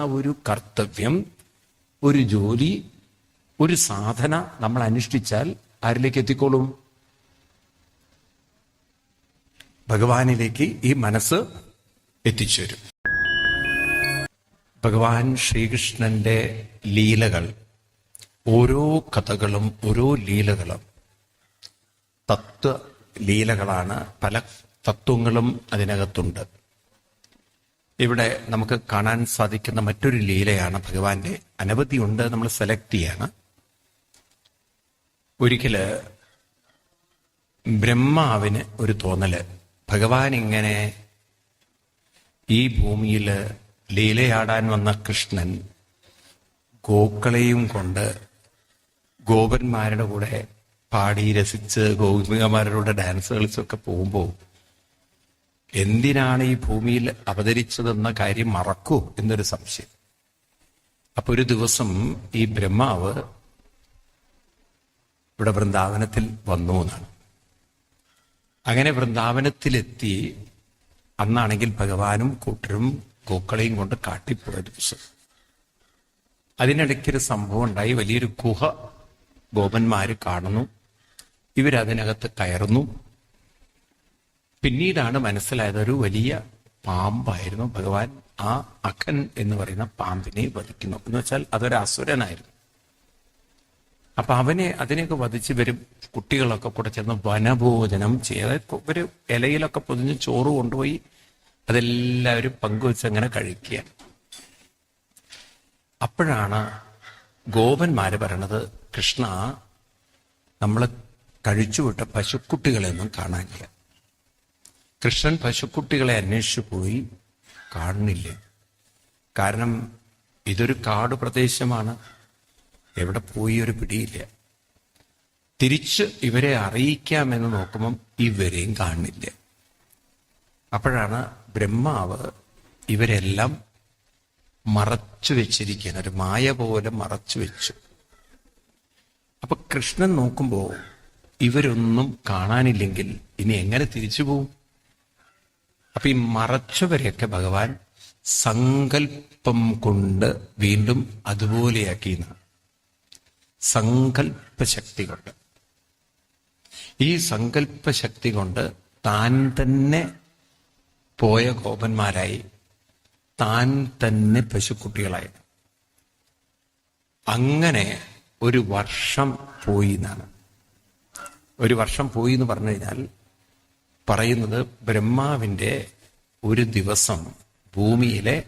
ഒരു കർത്തവ്യം ഒരു ജോലി ഒരു സാധന നമ്മൾ അനുഷ്ഠിച്ചാൽ ആരിലേക്ക് എത്തിക്കോളും? ഭഗവാനിലേക്ക് ഈ മനസ്സ് എത്തിച്ചേരും. ഭഗവാൻ ശ്രീകൃഷ്ണന്റെ ലീലകൾ ഓരോ കഥകളും ഓരോ ലീലകളും തത്വ ലീലകളാണ് പല തത്വങ്ങളും അതിനകത്തുണ്ട്. ഇവിടെ നമുക്ക് കാണാൻ സാധിക്കുന്ന മറ്റൊരു ലീലയാണ് ഭഗവാന്റെ അനവധി ഉണ്ട് നമ്മൾ സെലക്ട് ചെയ്യാണ്. ഒരിക്കൽ ബ്രഹ്മാവിന് ഒരു തോന്നൽ. ഭഗവാൻ ഇങ്ങനെ ഈ ഭൂമിയിൽ ലീലയാടാൻ വന്ന കൃഷ്ണൻ ഗോക്കളെയും കൊണ്ട് ഗോപന്മാരുടെ കൂടെ പാടി രസിച്ച് ഗോപികമാരുടെ ഡാൻസ് കളിച്ചൊക്കെ പോകുമ്പോൾ എന്തിനാണ് ഈ ഭൂമിയിൽ അവതരിച്ചതെന്ന കാര്യം മറക്കൂ എന്നൊരു സംശയം. അപ്പൊ ഒരു ദിവസം ഈ ബ്രഹ്മാവ് ഇവിടെ വൃന്ദാവനത്തിൽ വന്നു എന്നാണ്. അങ്ങനെ വൃന്ദാവനത്തിലെത്തി അന്നാണെങ്കിൽ ഭഗവാനും കൂട്ടരും ഗോക്കളെയും കൊണ്ട് കാട്ടിപ്പോയ ദിവസം. അതിനിടയ്ക്കൊരു സംഭവം ഉണ്ടായി. വലിയൊരു ഗുഹ ഗോപന്മാര് കാണുന്നു. ഇവരതിനകത്ത് കയറുന്നു. പിന്നീടാണ് മനസ്സിലായത് ഒരു വലിയ പാമ്പായിരുന്നു. ഭഗവാൻ ആ അഖൻ എന്ന് പറയുന്ന പാമ്പിനെ വധിക്കുന്നു. എന്ന് വെച്ചാൽ അതൊരു അസുരനായിരുന്നു. അപ്പൊ അവനെ അതിനെയൊക്കെ വധിച്ച് വരും കുട്ടികളൊക്കെ കൂടെ ചെന്ന് വനഭോജനം ചെയ്ത് ഒരു ഇലയിലൊക്കെ പൊതിഞ്ഞ് ചോറ് കൊണ്ടുപോയി അതെല്ലാവരും പങ്കുവെച്ച് അങ്ങനെ കഴിക്കുക അപ്പോഴാണ് ഗോപന്മാര് പറയണത് കൃഷ്ണ നമ്മൾ കഴിച്ചുവിട്ട പശുക്കുട്ടികളെയൊന്നും കാണാനില്ല. കൃഷ്ണൻ പശുക്കുട്ടികളെ അന്വേഷിച്ചു പോയി കാണുന്നില്ല. കാരണം ഇതൊരു കാട് പ്രദേശമാണ്. എവിടെ പോയി ഒരു പിടിയില്ല. തിരിച്ച് ഇവരെ അറിയിക്കാമെന്ന് നോക്കുമ്പം ഇവരെയും കാണുന്നില്ല. അപ്പോഴാണ് ബ്രഹ്മാവ് ഇവരെല്ലാം മറച്ചു വെച്ചിരിക്കുകയാണ്. ഒരു മായ പോലെ മറച്ചു വെച്ചു. അപ്പൊ കൃഷ്ണൻ നോക്കുമ്പോൾ ഇവരൊന്നും കാണാനില്ലെങ്കിൽ ഇനി എങ്ങനെ തിരിച്ചു പോവും? അപ്പൊ ഈ മറച്ചവരെയൊക്കെ ഭഗവാൻ സങ്കല്പം കൊണ്ട് വീണ്ടും അതുപോലെയാക്കിയെന്ന് സങ്കല്പശക്തി കൊണ്ട്. ഈ സങ്കല്പശക്തി കൊണ്ട് താൻ തന്നെ പോയ കോപന്മാരായി താൻ തന്നെ പശുക്കുട്ടികളായി. അങ്ങനെ ഒരു വർഷം പോയി എന്നാണ്. ഒരു വർഷം പോയി എന്ന് പറഞ്ഞു കഴിഞ്ഞാൽ പറയുന്നത് ബ്രഹ്മാവിന്റെ ഒരു ദിവസം ഭൂമിയിലെ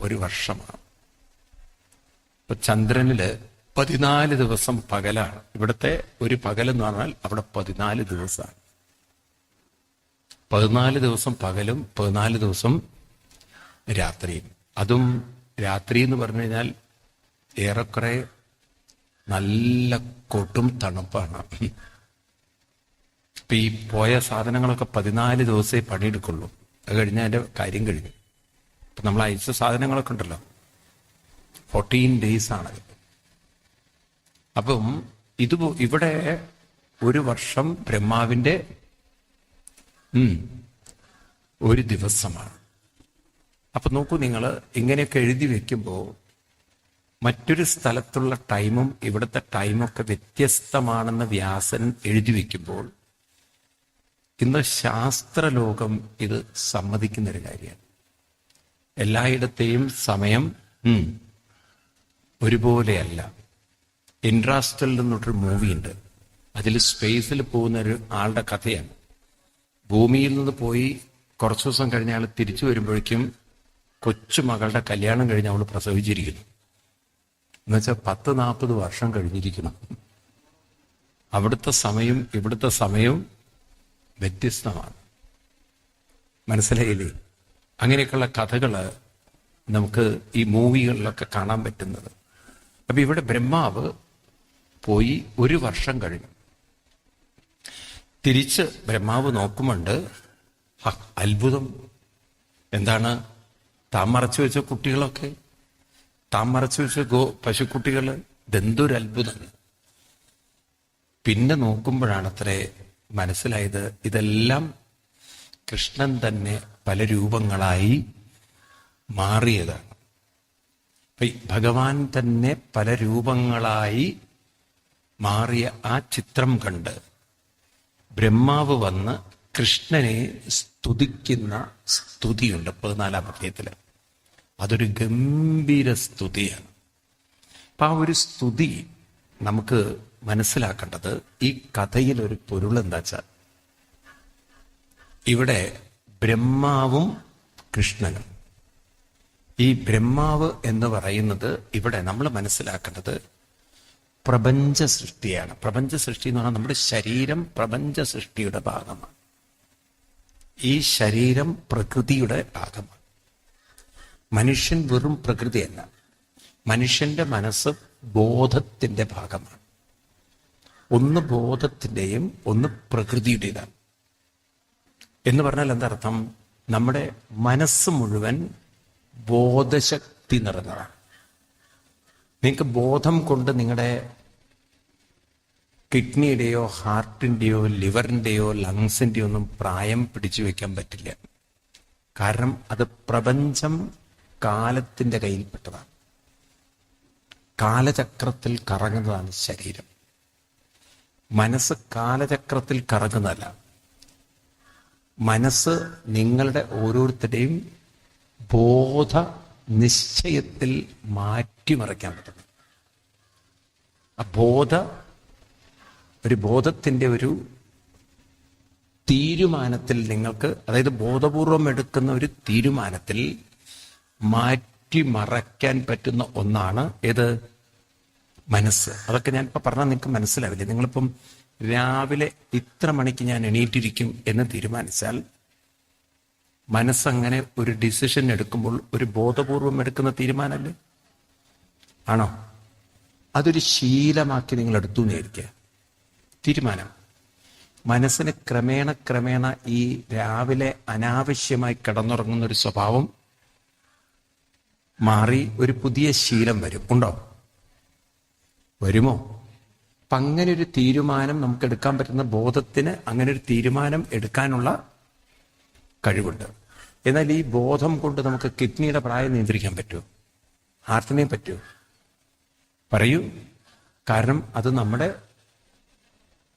ഒരു വർഷമാണ്. ഇപ്പൊ ചന്ദ്രനിൽ പതിനാല് ദിവസം പകലാണ്. ഇവിടുത്തെ ഒരു പകൽ എന്ന് പറഞ്ഞാൽ അവിടെ പതിനാല് ദിവസമാണ്. പതിനാല് ദിവസം പകലും പതിനാല് ദിവസം രാത്രിയും. അതും രാത്രി എന്ന് പറഞ്ഞു കഴിഞ്ഞാൽ ഏറെക്കുറെ നല്ല കൊട്ടും തണുപ്പാണ്. ഇപ്പൊ ഈ പോയ സാധനങ്ങളൊക്കെ പതിനാല് ദിവസമേ പണിയെടുക്കുള്ളൂ. അത് കഴിഞ്ഞാൽ അതിന്റെ കാര്യം കഴിഞ്ഞു. ഇപ്പൊ നമ്മൾ അയച്ച സാധനങ്ങളൊക്കെ ഉണ്ടല്ലോ. ഫോർട്ടീൻ ഡേയ്സ് ആണ് അപ്പം ഇത് ഇവിടെ ഒരു വർഷം ബ്രഹ്മാവിന്റെ ഉം, ഒരു ദിവസമാണ്. അപ്പൊ നോക്കൂ നിങ്ങൾ ഇങ്ങനെയൊക്കെ എഴുതി വെക്കുമ്പോൾ മറ്റൊരു സ്ഥലത്തുള്ള ടൈമും ഇവിടുത്തെ ടൈമൊക്കെ വ്യത്യസ്തമാണെന്ന് വ്യാസൻ എഴുതി വെക്കുമ്പോൾ ഇന്ന് ശാസ്ത്രലോകം ഇത് സമ്മതിക്കുന്ന ഒരു കാര്യമാണ്. എല്ലായിടത്തെയും സമയം ഒരുപോലെയല്ല. ഇൻട്രാസ്റ്റൽ എന്നൊരു മൂവി ഉണ്ട് അതിൽ സ്പേസിൽ പോകുന്ന ഒരു ആളുടെ കഥയാണ്. ഭൂമിയിൽ നിന്ന് പോയി കുറച്ച് ദിവസം കഴിഞ്ഞ ആൾ തിരിച്ചു വരുമ്പോഴേക്കും കൊച്ചു മകളുടെ കല്യാണം കഴിഞ്ഞ് അവൾ പ്രസവിച്ചിരിക്കുന്നു. എന്നുവെച്ചാൽ പത്ത് നാൽപ്പത് വർഷം കഴിഞ്ഞിരിക്കണം. അവിടുത്തെ സമയം ഇവിടുത്തെ സമയവും വ്യത്യസ്തമാണ്. മനസ്സിലായില്ലേ? അങ്ങനെയൊക്കെയുള്ള കഥകൾ നമുക്ക് ഈ മൂവികളിലൊക്കെ കാണാൻ പറ്റുന്നത്. അപ്പൊ ഇവിടെ ബ്രഹ്മാവ് പോയി ഒരു വർഷം കഴിഞ്ഞു. തിരിച്ച് ബ്രഹ്മാവ് നോക്കുമുണ്ട് അത്ഭുതം. എന്താണ്? താൻ മറച്ചു വെച്ച കുട്ടികളൊക്കെ? താൻ മറച്ചു വെച്ച ഗോ പശുക്കുട്ടികൾ ഇതെന്തൊരു അത്ഭുതം പിന്നെ നോക്കുമ്പോഴാണ് അത്രേ മനസ്സിലായത് ഇതെല്ലാം കൃഷ്ണൻ തന്നെ പല രൂപങ്ങളായി മാറിയതാണ്. ഭഗവാൻ തന്നെ പല രൂപങ്ങളായി മാറിയ ആ ചിത്രം കണ്ട് ബ്രഹ്മാവ് വന്ന് കൃഷ്ണനെ സ്തുതിക്കുന്ന സ്തുതിയുണ്ട് പതിനാലാം അധ്യയത്തിൽ അതൊരു ഗംഭീര സ്തുതിയാണ്. അപ്പൊ ആ ഒരു സ്തുതി നമുക്ക് മനസ്സിലാക്കേണ്ടത് ഈ കഥയിൽ ഒരു പൊരുൾ എന്താ വെച്ചാൽ ഇവിടെ ബ്രഹ്മാവും കൃഷ്ണനും. ഈ ബ്രഹ്മാവ് എന്ന് പറയുന്നത് ഇവിടെ നമ്മൾ മനസ്സിലാക്കേണ്ടത് പ്രപഞ്ച സൃഷ്ടിയാണ്. പ്രപഞ്ച സൃഷ്ടി എന്ന് പറഞ്ഞാൽ നമ്മുടെ ശരീരം പ്രപഞ്ച സൃഷ്ടിയുടെ ഭാഗമാണ്. ഈ ശരീരം പ്രകൃതിയുടെ ഭാഗമാണ്. മനുഷ്യൻ വെറും പ്രകൃതിയല്ല. മനുഷ്യന്റെ മനസ്സ് ബോധത്തിന്റെ ഭാഗമാണ്. ഒന്ന് ബോധത്തിന്റെയും ഒന്ന് പ്രകൃതിയുടേതാണ്. എന്ന് പറഞ്ഞാൽ എന്തർത്ഥം? നമ്മുടെ മനസ്സ് മുഴുവൻ ബോധശക്തി നിറഞ്ഞതാണ്. നിങ്ങൾക്ക് ബോധം കൊണ്ട് നിങ്ങളുടെ കിഡ്നിയുടെയോ ഹാർട്ടിന്റെയോ ലിവറിന്റെയോ ലങ്സിന്റെയോ ഒന്നും പ്രായം പിടിച്ചു വെക്കാൻ പറ്റില്ല. കാരണം അത് പ്രപഞ്ചം കാലത്തിന്റെ കയ്യിൽപ്പെട്ടതാണ്. കാലചക്രത്തിൽ കറങ്ങുന്നതാണ് ശരീരം. മനസ്സ് കാലചക്രത്തിൽ കറങ്ങുന്നതല്ല. മനസ്സ് നിങ്ങളുടെ ഓരോരുത്തരുടെയും ബോധ നിശ്ചയത്തിൽ മാറ്റിമറിക്കാൻ പറ്റുന്നു. ആ ബോധ ഒരു ബോധത്തിന്റെ ഒരു തീരുമാനത്തിൽ നിങ്ങൾക്ക് അതായത് ബോധപൂർവം എടുക്കുന്ന ഒരു തീരുമാനത്തിൽ മാറ്റിമറയ്ക്കാൻ പറ്റുന്ന ഒന്നാണ്. ഏത്? മനസ്സ്. അതൊക്കെ ഞാൻ ഇപ്പൊ പറഞ്ഞാൽ നിങ്ങൾക്ക് മനസ്സിലാവില്ലേ? നിങ്ങളിപ്പം രാവിലെ ഇത്ര മണിക്ക് ഞാൻ എണീറ്റിരിക്കും എന്ന് തീരുമാനിച്ചാൽ മനസ്സങ്ങനെ ഒരു ഡിസിഷൻ എടുക്കുമ്പോൾ ഒരു ബോധപൂർവം എടുക്കുന്ന തീരുമാനമല്ലേ ആണോ? അതൊരു ശീലമാക്കി നിങ്ങൾ എടുത്തു നേരിക്കുക തീരുമാനം. മനസ്സിന് ക്രമേണ ക്രമേണ ഈ രാവിലെ അനാവശ്യമായി കിടന്നുറങ്ങുന്ന ഒരു സ്വഭാവം മാറി ഒരു പുതിയ ശീലം വരും. ഉണ്ടോ? വരുമോ? അപ്പൊ അങ്ങനെ ഒരു തീരുമാനം നമുക്ക് എടുക്കാൻ പറ്റുന്ന ബോധത്തിന് അങ്ങനെ ഒരു തീരുമാനം എടുക്കാനുള്ള കഴിവുണ്ട്. എന്നാൽ ഈ ബോധം കൊണ്ട് നമുക്ക് കിഡ്നിയുടെ പ്രായം നിയന്ത്രിക്കാൻ പറ്റുമോ? ഹാർട്ടിനെ പറ്റുമോ? പറയൂ. കാരണം അത് നമ്മുടെ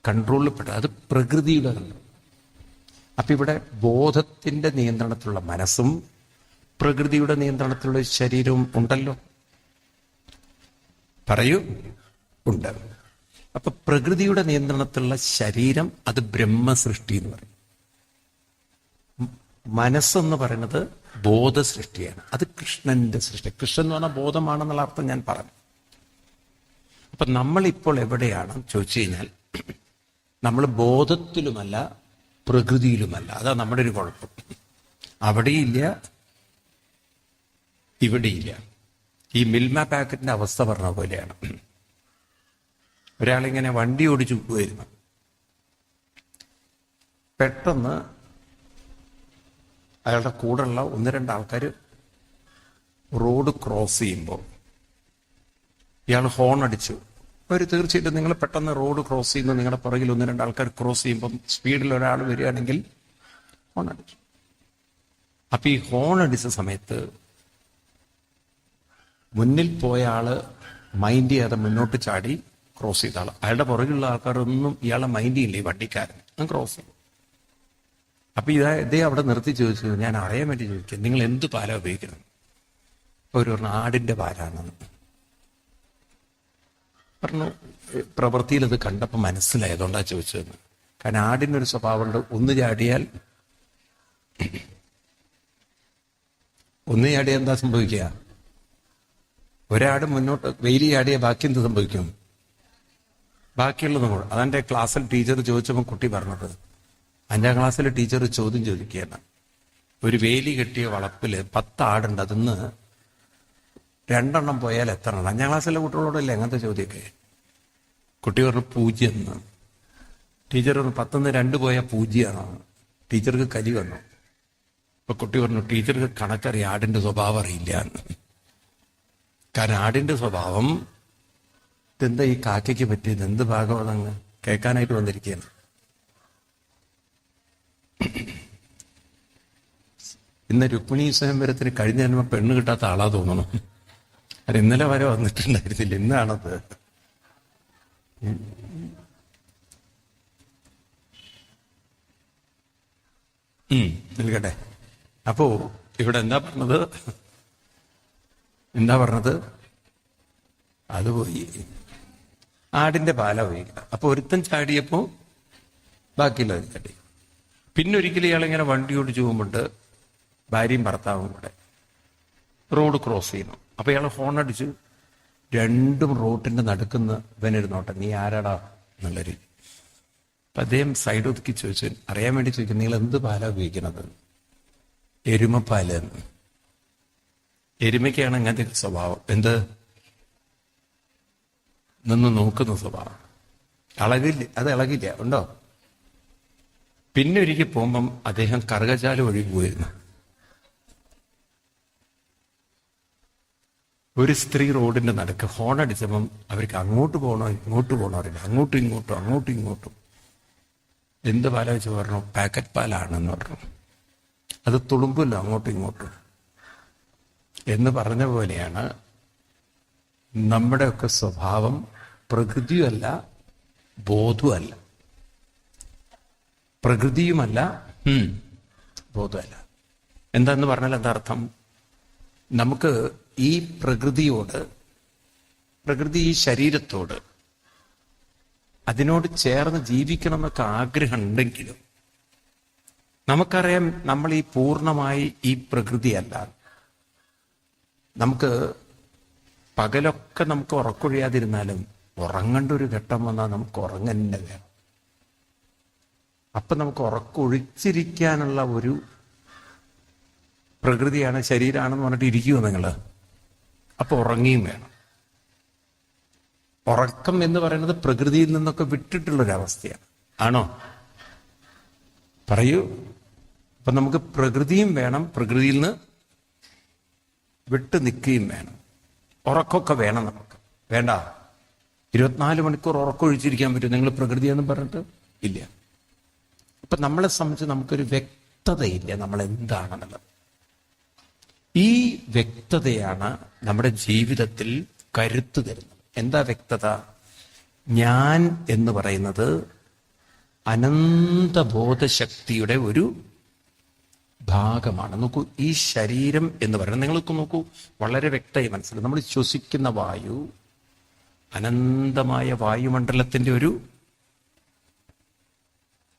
കൺട്രോളിൽപ്പെട്ട അത് പ്രകൃതിയുടെ അപ്പം ഇവിടെ ബോധത്തിന്റെ നിയന്ത്രണത്തിലുള്ള മനസ്സും പ്രകൃതിയുടെ നിയന്ത്രണത്തിലുള്ള ശരീരവും ഉണ്ടല്ലോ. പറയൂ. ഉണ്ട്. അപ്പൊ പ്രകൃതിയുടെ നിയന്ത്രണത്തിലുള്ള ശരീരം അത് ബ്രഹ്മസൃഷ്ടി എന്ന് പറയും. മനസ്സെന്ന് പറയുന്നത് ബോധസൃഷ്ടിയാണ്. അത് കൃഷ്ണന്റെ സൃഷ്ടി. കൃഷ്ണൻ എന്ന് പറഞ്ഞാൽ ബോധമാണെന്നുള്ള അർത്ഥം ഞാൻ പറഞ്ഞു. അപ്പൊ നമ്മൾ ഇപ്പോൾ എവിടെയാണ്? ചോദിച്ചു കഴിഞ്ഞാൽ നമ്മൾ ബോധത്തിലുമല്ല പ്രകൃതിയിലുമല്ല. അതാ നമ്മുടെ ഒരു കുഴപ്പം. അവിടെയില്ല ഇവിടെയില്ല. ഈ മിൽമ പാക്കറ്റിന്റെ അവസ്ഥ പറഞ്ഞ പോലെയാണ്. ഒരാളിങ്ങനെ വണ്ടി ഓടിച്ചു പോയിരുന്നു പെട്ടെന്ന് അയാളുടെ കൂടെയുള്ള ഒന്ന് രണ്ട് ആൾക്കാർ റോഡ് ക്രോസ് ചെയ്യുമ്പോൾ ഇയാൾ ഹോൺ അടിച്ചു. അവർ തീർച്ചയായിട്ടും നിങ്ങൾ പെട്ടെന്ന് റോഡ് ക്രോസ് ചെയ്യുന്ന നിങ്ങളുടെ പുറകിൽ ഒന്ന് രണ്ട് ആൾക്കാർ ക്രോസ് ചെയ്യുമ്പം സ്പീഡിൽ ഒരാൾ വരികയാണെങ്കിൽ ഹോൺ അടിച്ചു. അപ്പൊ ഈ ഹോൺ അടിച്ച സമയത്ത് മുന്നിൽ പോയ ആൾ മൈൻഡ് ചെയ്യാതെ മുന്നോട്ട് ചാടി ക്രോസ് ചെയ്ത ആൾ അയാളുടെ പുറകിലുള്ള ആൾക്കാരൊന്നും ഇയാളെ മൈൻഡ് ചെയ്യില്ല ഈ വണ്ടിക്കാരൻ. ഞാൻ ക്രോസ് ചെയ്യും അപ്പൊ ഇതാ ഇതേ അവിടെ നിർത്തി ചോദിച്ചു ഞാൻ അറിയാൻ വേണ്ടി ചോദിക്കാം നിങ്ങൾ എന്ത് പാലാ ഉപയോഗിക്കുന്നത്? ഒരു പറഞ്ഞു ആടിന്റെ പാലാണെന്ന് പറഞ്ഞു പ്രവൃത്തിയിൽ ഇത് കണ്ടപ്പോൾ മനസ്സിലായതുകൊണ്ടാ ചോദിച്ചതെന്ന് കാരണം ആടിനൊരു സ്വഭാവമുണ്ട് ഒന്ന് ചാടിയാൽ ഒന്ന് ചാടിയാൽ എന്താ സംഭവിക്കുക? ഒരാട് മുന്നോട്ട് വെയിൽ ചാടിയ ബാക്കി എന്ത് സംഭവിക്കും? ബാക്കിയുള്ളത് കൂടെ. അതെന്റെ ക്ലാസ്സിൽ ടീച്ചർ ചോദിച്ചപ്പോൾ കുട്ടി പറഞ്ഞത് അഞ്ചാം ക്ലാസ്സിൽ ടീച്ചർ ചോദ്യം ചോദിക്കുകയാണ്. ഒരു വേലി കെട്ടിയ വളപ്പിൽ പത്ത് ആടുണ്ട്. അതിന്ന് രണ്ടെണ്ണം പോയാൽ എത്ര എണ്ണം അഞ്ചാം ക്ലാസ്സിലെ കുട്ടികളോടല്ലേ അങ്ങനത്തെ ചോദ്യമൊക്കെ? കുട്ടി പറഞ്ഞു പൂജ്യം എന്ന് ടീച്ചർ പറഞ്ഞു പത്തുനിന്ന് രണ്ട് പോയാൽ പൂജ്യമാണ്? ടീച്ചർക്ക് കലി വന്നു. അപ്പൊ കുട്ടി പറഞ്ഞു ടീച്ചർക്ക് കണക്കറിയാം ആടിന്റെ സ്വഭാവം അറിയില്ല. കാരണം ആടിന്റെ സ്വഭാവം ഇതെന്താ ഈ കാക്കയ്ക്ക് പറ്റിയത്? എന്ത് ഭാഗമാണെന്ന് കേൾക്കാനായിട്ട് വന്നിരിക്കുകയാണ്. ഇന്ന് രുക്മിണി സ്വയംവരത്തിന് കഴിഞ്ഞ ജന്മ പെണ്ണ് കിട്ടാത്ത ആളാ തോന്നുന്നു. അത് ഇന്നലെ വരെ വന്നിട്ടുണ്ടായിരുന്നില്ല. ഇന്നാണത്. നിൽക്കട്ടെ. അപ്പോ ഇവിടെ എന്താ പറഞ്ഞത്? എന്താ പറഞ്ഞത്? അത് പോയി. ആടിന്റെ പാല പോയി. അപ്പൊ ഒരുത്തൻ ചാടിയപ്പോ ബാക്കിയുള്ളത് ചാടി. പിന്നെ ഒരിക്കലും ഇയാളിങ്ങനെ വണ്ടി ഓടിച്ചു പോകുമ്പോണ്ട് ഭാര്യയും ഭർത്താവും കൂടെ റോഡ് ക്രോസ് ചെയ്യുന്നു. അപ്പൊ ഇയാൾ ഫോൺ അടിച്ചു രണ്ടും റോട്ടിന്റെ നടുക്കുന്ന ഇവനിരുന്നോട്ടെ നീ ആരാടാ? എന്നുള്ളൊരു അപ്പൊ അദ്ദേഹം സൈഡ് ഒതുക്കി ചോദിച്ചു അറിയാൻ വേണ്ടി ചോദിക്കും നിങ്ങൾ എന്ത് പാലാ ഉപയോഗിക്കണത് എരുമപ്പാൽ എരുമയ്ക്കാണ് അങ്ങനത്തെ സ്വഭാവം. എന്ത്? നിന്ന് നോക്കുന്ന സ്വഭാവം. അളകില്ല അത് ഇളകില്ല ഉണ്ടോ? പിന്നെ ഒരിക്കൽ പോകുമ്പം അദ്ദേഹം കറുകച്ചാൽ വഴി പോയിരുന്നു. ഒരു സ്ത്രീ റോഡിന്റെ നടുക്ക് ഹോൺ അടിച്ചപ്പം അവർക്ക് അങ്ങോട്ട് പോകണോ ഇങ്ങോട്ട് പോകണോ അറിയില്ല. അങ്ങോട്ടും ഇങ്ങോട്ടും അങ്ങോട്ടും ഇങ്ങോട്ടും. എന്ത് പാല വെച്ച് പറഞ്ഞു? പാക്കറ്റ് പാലാണെന്ന് പറഞ്ഞു. അത് തുളുമ്പില്ല അങ്ങോട്ടും ഇങ്ങോട്ടും. എന്ന് പറഞ്ഞ പോലെയാണ് നമ്മുടെയൊക്കെ സ്വഭാവം പ്രകൃതിയുമല്ല ബോധവുമല്ല. പ്രകൃതിയുമല്ല ബോധമല്ല എന്താന്ന് പറഞ്ഞാൽ എന്താ അർത്ഥം നമുക്ക് ഈ പ്രകൃതിയോട് പ്രകൃതി ഈ ശരീരത്തോട് അതിനോട് ചേർന്ന് ജീവിക്കണം എന്നൊക്കെ ആഗ്രഹം ഉണ്ടെങ്കിലും നമുക്കറിയാം നമ്മൾ ഈ പൂർണമായി ഈ പ്രകൃതിയല്ല. നമുക്ക് പകലൊക്കെ നമുക്ക് ഉറക്കൊഴിയാതിരുന്നാലും ഉറങ്ങേണ്ട ഒരു ഘട്ടം വന്നാൽ നമുക്ക് ഉറങ്ങന്നെ വേണം. അപ്പൊ നമുക്ക് ഉറക്കൊഴിച്ചിരിക്കാനുള്ള ഒരു പ്രകൃതിയാണ് ശരീരമാണെന്ന് പറഞ്ഞിട്ട് ഇരിക്കുമോ നിങ്ങൾ അപ്പൊ ഉറങ്ങിയും വേണം. ഉറക്കം എന്ന് പറയുന്നത് പ്രകൃതിയിൽ നിന്നൊക്കെ വിട്ടിട്ടുള്ള ഒരു അവസ്ഥയാണ് ആണോ? പറയൂ. അപ്പൊ നമുക്ക് പ്രകൃതിയും വേണം പ്രകൃതിയിൽ നിന്ന് വിട്ടു നിൽക്കുകയും വേണം. ഉറക്കമൊക്കെ വേണം നമുക്ക്. വേണ്ട. ഇരുപത്തിനാല് മണിക്കൂർ ഉറക്കൊഴിച്ചിരിക്കാൻ പറ്റും. നിങ്ങൾ പ്രകൃതി എന്ന് പറഞ്ഞിട്ട് ഇല്ല. അപ്പൊ നമ്മളെ സംബന്ധിച്ച് നമുക്കൊരു വ്യക്തതയില്ല നമ്മൾ എന്താണെന്നുള്ളത്. ഈ വ്യക്തതയാണ് നമ്മുടെ ജീവിതത്തിൽ കരുത്ത് തരുന്നത്. എന്താ വ്യക്തത? ഞാൻ എന്ന് പറയുന്നത് അനന്തബോധശക്തിയുടെ ഒരു ഭാഗമാണ് നോക്കൂ ഈ ശരീരം എന്ന് പറയുന്നത് നിങ്ങൾക്ക് നോക്കൂ വളരെ വ്യക്തമായി മനസ്സിലായി. നമ്മൾ ശ്വസിക്കുന്ന വായു അനന്തമായ വായുമണ്ഡലത്തിന്റെ ഒരു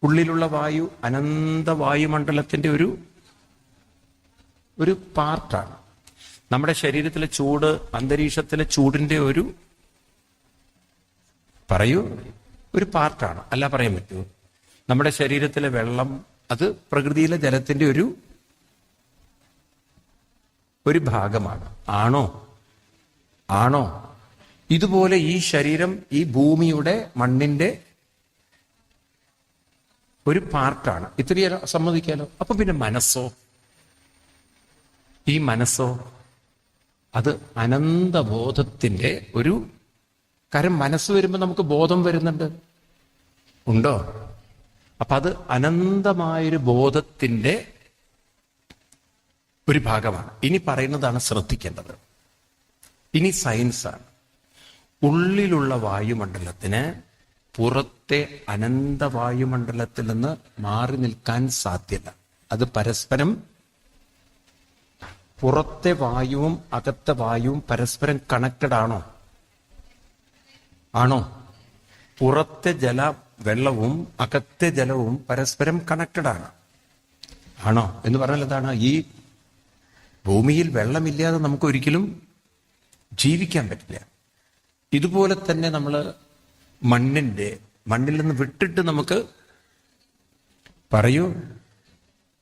ഉള്ളിലുള്ള വായു അനന്ത വായുമണ്ഡലത്തിന്റെ ഒരു ഒരു പാർട്ടാണ്. നമ്മുടെ ശരീരത്തിലെ ചൂട് അന്തരീക്ഷത്തിലെ ചൂടിന്റെ ഒരു പറയൂ ഒരു പാർട്ടാണ്. അല്ല പറയാൻ പറ്റുമോ നമ്മുടെ ശരീരത്തിലെ വെള്ളം അത് പ്രകൃതിയിലെ ജലത്തിന്റെ ഒരു ഒരു ഭാഗമാണ്. ആണോ? ആണോ? ഇതുപോലെ ഈ ശരീരം ഈ ഭൂമിയുടെ മണ്ണിന്റെ ഒരു പാർട്ടാണ്. ഇത്രയും സമ്മതിക്കാലോ? അപ്പൊ പിന്നെ മനസ്സോ? ഈ മനസ്സോ അത് അനന്തബോധത്തിന്റെ ഒരു കാരണം മനസ്സ് വരുമ്പോൾ നമുക്ക് ബോധം വരുന്നുണ്ട്. ഉണ്ടോ? അപ്പൊ അത് അനന്തമായൊരു ബോധത്തിന്റെ ഒരു ഭാഗമാണ്. ഇനി പറയുന്നതാണ് ശ്രദ്ധിക്കേണ്ടത്. ഇനി സയൻസാണ് ഉള്ളിലുള്ള വായുമണ്ഡലത്തിന് പുറത്തെ അനന്ത വായുമണ്ഡലത്തിൽ നിന്ന് മാറി നിൽക്കാൻ സാധ്യത. അത് പരസ്പരം പുറത്തെ വായുവും അകത്തെ വായുവും പരസ്പരം കണക്റ്റഡ് ആണോ? ആണോ? പുറത്തെ ജല വെള്ളവും അകത്തെ ജലവും പരസ്പരം കണക്റ്റഡ് ആണ്. ആണോ? എന്ന് പറഞ്ഞാൽ എന്താണ്? ഈ ഭൂമിയിൽ വെള്ളമില്ലാതെ നമുക്ക് ഒരിക്കലും ജീവിക്കാൻ പറ്റില്ല. ഇതുപോലെ തന്നെ നമ്മൾ മണ്ണിന്റെ മണ്ണിൽ നിന്ന് വിട്ടിട്ട് നമുക്ക് പറയൂ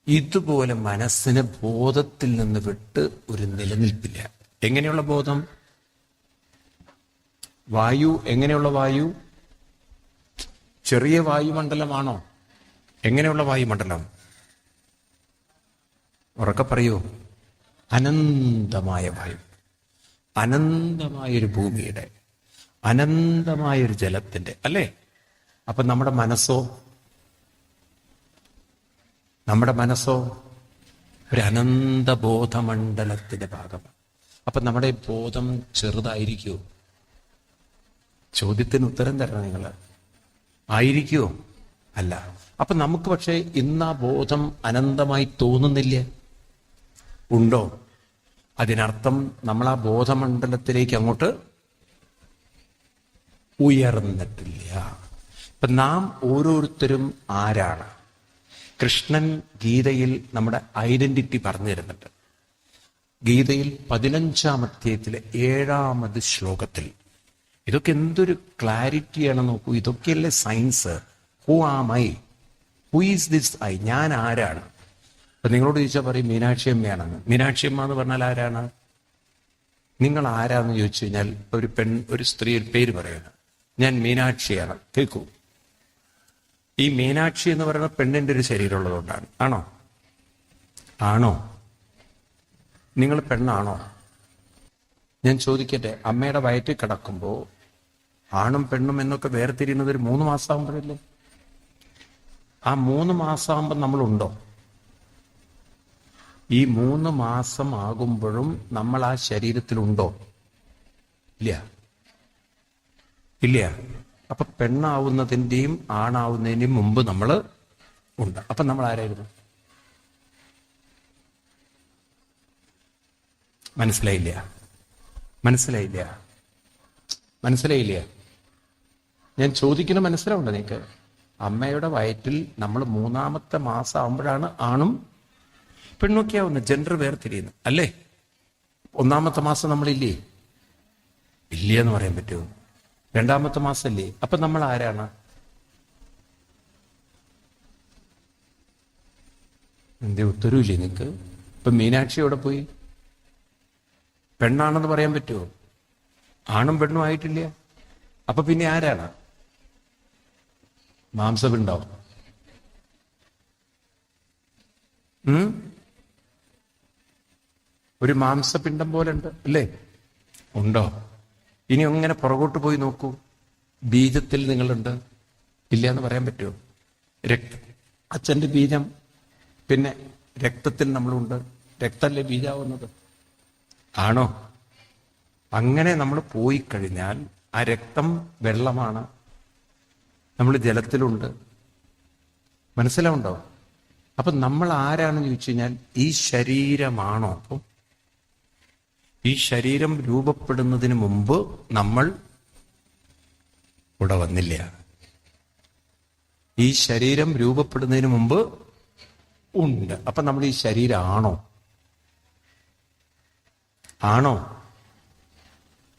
ഇതുപോലെ മനസ്സിന് ബോധത്തിൽ നിന്ന് വിട്ട് ഒരു നിലനിൽപ്പില്ല. എങ്ങനെയുള്ള ബോധം? വായു എങ്ങനെയുള്ള വായു? ചെറിയ വായുമണ്ഡലമാണോ? എങ്ങനെയുള്ള വായുമണ്ഡലം? ഉറക്കെ പറയൂ. അനന്തമായ വായു. അനന്തമായൊരു ഭൂമിയുടെ അനന്തമായൊരു ജലത്തിന്റെ അല്ലേ? അപ്പൊ നമ്മുടെ മനസ്സോ? നമ്മുടെ മനസ്സോ ഒരു അനന്തബോധമണ്ഡലത്തിന്റെ ഭാഗമാണ്. അപ്പൊ നമ്മുടെ ബോധം ചെറുതായിരിക്കുമോ ചോദ്യത്തിന് ഉത്തരം തരണം നിങ്ങൾ ആയിരിക്കുമോ അല്ല. അപ്പൊ നമുക്ക് പക്ഷേ ഇന്ന് ആ ബോധം അനന്തമായി തോന്നുന്നില്ല? ഉണ്ടോ? അതിനർത്ഥം നമ്മൾ ആ ബോധമണ്ഡലത്തിലേക്ക് അങ്ങോട്ട് ഉയർന്നിട്ടില്ല. ഇപ്പൊ നാം ഓരോരുത്തരും ആരാണ്? കൃഷ്ണൻ ഗീതയിൽ നമ്മുടെ ഐഡന്റിറ്റി പറഞ്ഞു തരുന്നുണ്ട്. ഗീതയിൽ പതിനഞ്ചാം അധ്യായത്തിലെ ഏഴാമത് ശ്ലോകത്തിൽ ഇതൊക്കെ എന്തൊരു ക്ലാരിറ്റിയാണ് നോക്കൂ. ഇതൊക്കെയല്ലേ science who am I who is this I ഞാൻ ആരാണ്? അപ്പൊ നിങ്ങളോട് ചോദിച്ചാൽ പറയും മീനാക്ഷി അമ്മയാണെന്ന്. മീനാക്ഷി അമ്മ എന്ന് പറഞ്ഞാൽ ആരാണ്? നിങ്ങൾ ആരാന്ന് ചോദിച്ചു കഴിഞ്ഞാൽ ഒരു പെൺ ഒരു സ്ത്രീ ഒരു പേര് പറയുന്നത് ഞാൻ മീനാക്ഷിയാണ്. കേൾക്കൂ. ഈ മീനാക്ഷി എന്ന് പറയുന്ന പെണ്ണിന്റെ ഒരു ശരീരമുള്ളതുകൊണ്ടാണ് ആണോ? ആണോ? നിങ്ങൾ പെണ്ണാണോ? ഞാൻ ചോദിക്കട്ടെ അമ്മയുടെ വയറ്റിൽ കിടക്കുമ്പോൾ ആണും പെണ്ണും എന്നൊക്കെ വേർതിരിയുന്നത് ഒരു മൂന്ന് മാസമാകുമ്പോഴല്ലേ ആ മൂന്ന് മാസമാകുമ്പോൾ നമ്മളുണ്ടോ? ഈ മൂന്ന് മാസം ആകുമ്പോഴും നമ്മൾ ആ ശരീരത്തിലുണ്ടോ? ഇല്ല. ഇല്ല. അപ്പൊ പെണ്ണാവുന്നതിന്റെയും ആണാവുന്നതിന്റെയും മുമ്പ് നമ്മൾ ഉണ്ട്. അപ്പൊ നമ്മൾ ആരായിരുന്നു? മനസ്സിലായില്ല. മനസ്സിലായില്ല. മനസ്സിലായില്ല. ഞാൻ ചോദിക്കുന്ന മനസ്സിലാവുണ്ടോ നിനക്ക്? അമ്മയുടെ വയറ്റിൽ നമ്മൾ മൂന്നാമത്തെ മാസം ആകുമ്പോഴാണ് ആണും പെണ്ണൊക്കെ ആവുന്നത് ജെൻഡർ വേർതിരിയുന്നു. അല്ലേ? ഒന്നാമത്തെ മാസം നമ്മളില്ലേ? ഇല്ല എന്ന് പറയാൻ പറ്റുമോ? രണ്ടാമത്തെ മാസം മാസമല്ലേ അപ്പൊ നമ്മൾ ആരാണ്? എന്തേ ഉത്തരവില്ലേ നിനക്ക്? ഇപ്പൊ മീനാക്ഷി എവിടെ പോയി? പെണ്ണാണെന്ന് പറയാൻ പറ്റുമോ? ആണും പെണ്ണും ആയിട്ടില്ല. അപ്പൊ പിന്നെ ആരാണ്? മാംസപിണ്ടാവും ഒരു മാംസപിണ്ഡം പോലെ ഉണ്ട് അല്ലേ? ഉണ്ടോ? ഇനി അങ്ങനെ പുറകോട്ട് പോയി നോക്കൂ? ബീജത്തിൽ നിങ്ങളുണ്ട്. ഇല്ല എന്ന് പറയാൻ പറ്റുമോ? രക്ത അച്ഛന്റെ ബീജം പിന്നെ രക്തത്തിൽ നമ്മളുണ്ട്. രക്തല്ലേ ബീജാവുന്നത്? ആണോ? അങ്ങനെ നമ്മൾ പോയി കഴിഞ്ഞാൽ ആ രക്തം വെള്ളമാണ്. നമ്മൾ ജലത്തിലുണ്ട്. മനസ്സിലാവുണ്ടോ അപ്പൊ നമ്മൾ ആരാണെന്ന് ചോദിച്ചു കഴിഞ്ഞാൽ ഈ ശരീരമാണോ? അപ്പം ഈ ശരീരം രൂപപ്പെടുന്നതിന് മുമ്പ് നമ്മൾ ഇവിടെ വന്നില്ല. ഈ ശരീരം രൂപപ്പെടുന്നതിന് മുമ്പ് ഉണ്ട്. അപ്പൊ നമ്മൾ ഈ ശരീരമാണോ ആണോ?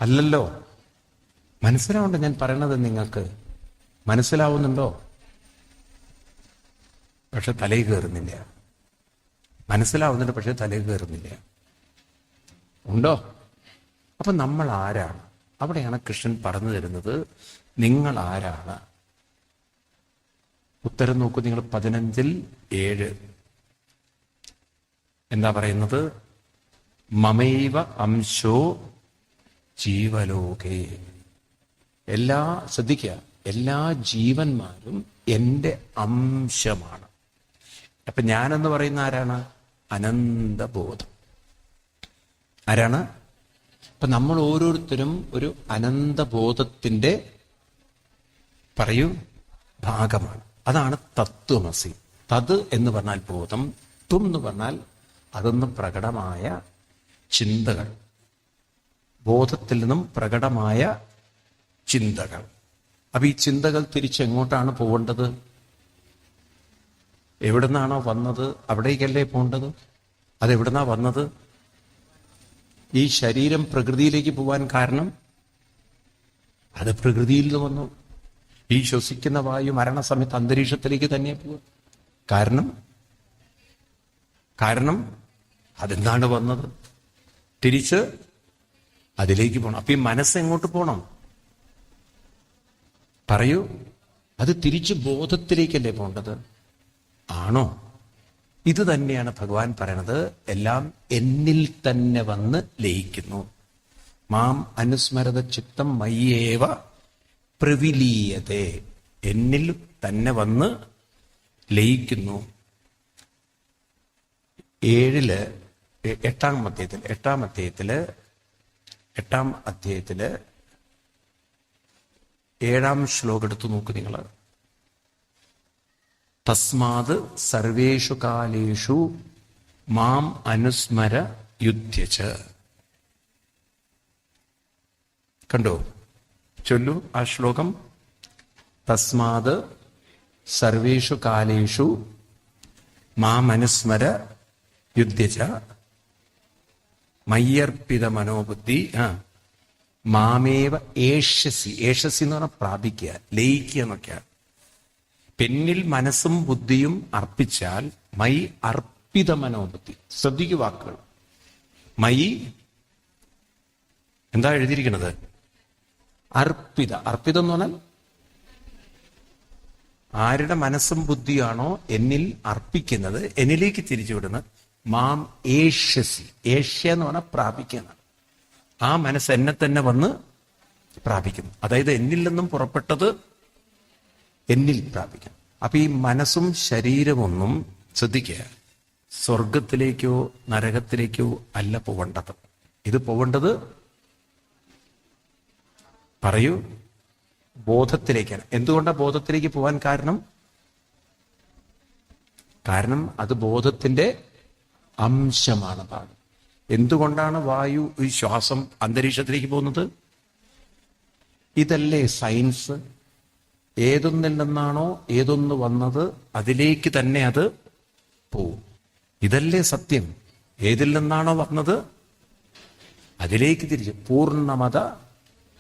അല്ലല്ലോ. മനസ്സിലാവുണ്ടോ ഞാൻ പറയണത് നിങ്ങൾക്ക്? മനസ്സിലാവുന്നുണ്ടോ? പക്ഷെ തലയിൽ കയറുന്നില്ല മനസ്സിലാവുന്നുണ്ട് പക്ഷെ തലയിൽ കയറുന്നില്ല ഉണ്ടോ? അപ്പൊ നമ്മൾ ആരാണ്? അവിടെയാണ് കൃഷ്ണൻ പറഞ്ഞു തരുന്നത് നിങ്ങൾ ആരാണ്? ഉത്തരം നോക്കൂ നിങ്ങൾ പതിനഞ്ചിൽ ഏഴ്. എന്താ പറയുന്നത്? മമൈവ അംശോ ജീവലോകേ. എല്ലാ ശ്രദ്ധിക്കുക. എല്ലാ ജീവന്മാരും എന്റെ അംശമാണ്. അപ്പൊ ഞാനെന്ന് പറയുന്ന ആരാണ്? അനന്തബോധം. ആരാണ്? അപ്പൊ നമ്മൾ ഓരോരുത്തരും ഒരു അനന്തബോധത്തിന്റെ പറയൂ ഭാഗമാണ്. അതാണ് തത്വമസി. തത് എന്ന് പറഞ്ഞാൽ ബോധം ത്വം എന്ന് പറഞ്ഞാൽ അതൊന്ന് പ്രകടമായ ചിന്തകൾ. ബോധത്തിൽ നിന്നും പ്രകടമായ ചിന്തകൾ. അപ്പൊ ഈ ചിന്തകൾ തിരിച്ചെങ്ങോട്ടാണ് പോകേണ്ടത്? എവിടുന്നാണോ വന്നത്? അവിടേക്കല്ലേ പോകേണ്ടത്? അതെവിടുന്നാ വന്നത്? ഈ ശരീരം പ്രകൃതിയിലേക്ക് പോവാൻ കാരണം അത് പ്രകൃതിയിൽ നിന്ന് വന്നു. ഈ ശ്വസിക്കുന്ന വായു മരണസമയത്ത് അന്തരീക്ഷത്തിലേക്ക് തന്നെ പോകും കാരണം കാരണം അതെന്താണ് വന്നത്? തിരിച്ച് അതിലേക്ക് പോകണം അപ്പൊ ഈ മനസ്സ് എങ്ങോട്ട് പോകണം പറയൂ. അത് തിരിച്ചു ബോധത്തിലേക്കല്ലേ പോകേണ്ടത്? ആണോ? ഇത് തന്നെയാണ് ഭഗവാൻ പറയണത്. എല്ലാം എന്നിൽ തന്നെ വന്ന് ലയിക്കുന്നു. മാം അനുസ്മരത ചിത്തം മയ്യേവ പ്രവിലീയതേ. എന്നിൽ തന്നെ വന്ന് ലയിക്കുന്നു. ഏഴിൽ എട്ടാം അധ്യായത്തിൽ എട്ടാം അധ്യായത്തിൽ എട്ടാം അധ്യായത്തിൽ ഏഴാം ശ്ലോകം എടുത്തു നോക്ക് നിങ്ങൾ. തസ്മാത് സർവേഷു കാലേഷു മാം അനുസ്മര യുദ്ധ്യച്ച് കണ്ടോ? ചൊല്ലു ആ ശ്ലോകം. തസ്മാത് സർവേഷു കാലേഷു മാം അനുസ്മര യുദ്ധ്യച്ച മയ്യർപ്പിത മനോബുദ്ധി ആ മാമേവ ഏഷസി ഏഷസി എന്ന് പറഞ്ഞാൽ പ്രാപിക്കുക ലയിക്കുക എന്നൊക്കെയാണ് പെന്നിൽ മനസ്സും ബുദ്ധിയും അർപ്പിച്ചാൽ മൈ അർപ്പിത മനോബുദ്ധി ശ്രദ്ധിക്കു വാക്കുകൾ. മൈ എന്താ എഴുതിയിരിക്കുന്നത് അർപ്പിത. അർപ്പിതം എന്ന് പറഞ്ഞാൽ ആരുടെ മനസ്സും ബുദ്ധിയാണോ എന്നിൽ അർപ്പിക്കുന്നത് എന്നിലേക്ക് തിരിച്ചുവിടുന്നത് മാം ഏഷ്യസി. ഏഷ്യ എന്ന് പറഞ്ഞാൽ പ്രാപിക്കുന്നത് ആ മനസ്സ് എന്നെ തന്നെ വന്ന് പ്രാപിക്കുന്നു. അതായത് എന്നിൽ നിന്നും പുറപ്പെട്ടത് എന്നിൽ പ്രാപിക്കും അപ്പൊ ഈ മനസ്സും ശരീരമൊന്നും ശ്രദ്ധിക്കുക. സ്വർഗത്തിലേക്കോ നരകത്തിലേക്കോ അല്ല പോവേണ്ടത്. ഇത് പോവേണ്ടത് പറയൂ ബോധത്തിലേക്കാണ്. എന്തുകൊണ്ടാണ് ബോധത്തിലേക്ക് പോകാൻ കാരണം? കാരണം അത് ബോധത്തിന്റെ അംശമാണ് പാട് എന്തുകൊണ്ടാണ് വായു ഈ ശ്വാസം അന്തരീക്ഷത്തിലേക്ക് പോകുന്നത്? ഇതല്ലേ സയൻസ്? ഏതൊന്നിൽ നിന്നാണോ ഏതൊന്ന് വന്നത് അതിലേക്ക് തന്നെ അത് പോവും. ഇതല്ലേ സത്യം? ഏതിൽ നിന്നാണോ വന്നത്? അതിലേക്ക് തിരിച്ച് പൂർണമത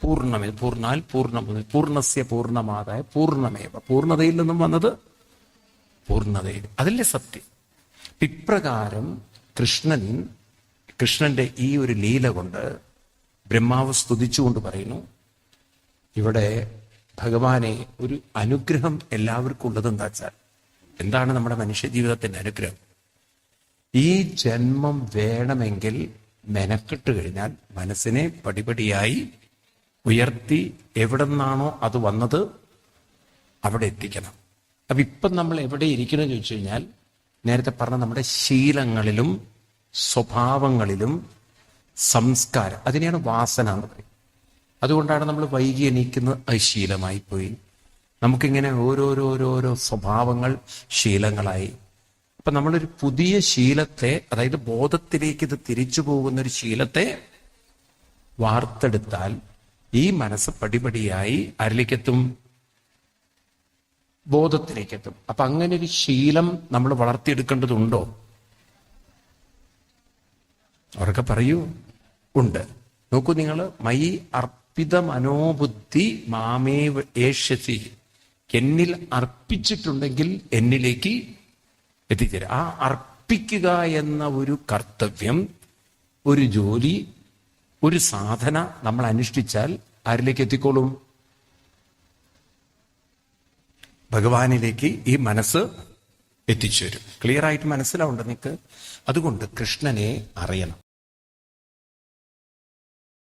പൂർണമേ പൂർണാൽ പൂർണ പൂർണസ്യ പൂർണമാതായ പൂർണമേവ. പൂർണതയിൽ നിന്നും വന്നത് പൂർണതയിൽ. അതല്ലേ സത്യം? ഇപ്രകാരം കൃഷ്ണൻ കൃഷ്ണന്റെ ഈ ഒരു ലീല കൊണ്ട് ബ്രഹ്മാവ് സ്തുതിച്ചുകൊണ്ട് പറയുന്നു ഇവിടെ ഭഗവാനെ ഒരു അനുഗ്രഹം എല്ലാവർക്കും ഉള്ളത് എന്താ വെച്ചാൽ എന്താണ് നമ്മുടെ മനുഷ്യ ജീവിതത്തിന്റെ അനുഗ്രഹം? ഈ ജന്മം വേണമെങ്കിൽ മെനക്കെട്ട് കഴിഞ്ഞാൽ മനസ്സിനെ പടിപടിയായി ഉയർത്തി എവിടെ നിന്നാണോ അത് വന്നത് അവിടെ എത്തിക്കണം. അപ്പൊ ഇപ്പം നമ്മൾ എവിടെ ഇരിക്കണം ചോദിച്ചു കഴിഞ്ഞാൽ നേരത്തെ പറഞ്ഞ നമ്മുടെ ശീലങ്ങളിലും സ്വഭാവങ്ങളിലും സംസ്കാരം. അതിനെയാണ് വാസന എന്ന് പറയും. അതുകൊണ്ടാണ് നമ്മൾ വൈകി എണീക്കുന്നത് അത് ശീലമായി പോയി. നമുക്കിങ്ങനെ ഓരോരോരോരോ സ്വഭാവങ്ങൾ ശീലങ്ങളായി. അപ്പൊ നമ്മളൊരു പുതിയ ശീലത്തെ അതായത് ബോധത്തിലേക്ക് ഇത് തിരിച്ചു പോകുന്ന ഒരു ശീലത്തെ വാർത്തെടുത്താൽ ഈ മനസ്സ് പടിപടിയായി അരലിക്കെത്തും ബോധത്തിലേക്കെത്തും. അപ്പൊ അങ്ങനെ ഒരു ശീലം നമ്മൾ വളർത്തിയെടുക്കേണ്ടതുണ്ടോ? അവരൊക്കെ പറയൂ ഉണ്ട്. നോക്കൂ നിങ്ങൾ മൈ അർപ്പിത മനോബുദ്ധി മാമേ ഏഷ്യസി. എന്നിൽ അർപ്പിച്ചിട്ടുണ്ടെങ്കിൽ എന്നിലേക്ക് എത്തിച്ചേരും. ആ അർപ്പിക്കുക എന്ന ഒരു കർത്തവ്യം ഒരു ജോലി ഒരു സാധന നമ്മൾ അനുഷ്ഠിച്ചാൽ ആരിലേക്ക് എത്തിക്കോളും? ഭഗവാനിലേക്ക് ഈ മനസ്സ് എത്തിച്ചേരും. ക്ലിയർ ആയിട്ട് മനസ്സിലാവുണ്ട് നിനക്ക് അതുകൊണ്ട് കൃഷ്ണനെ അറിയണം.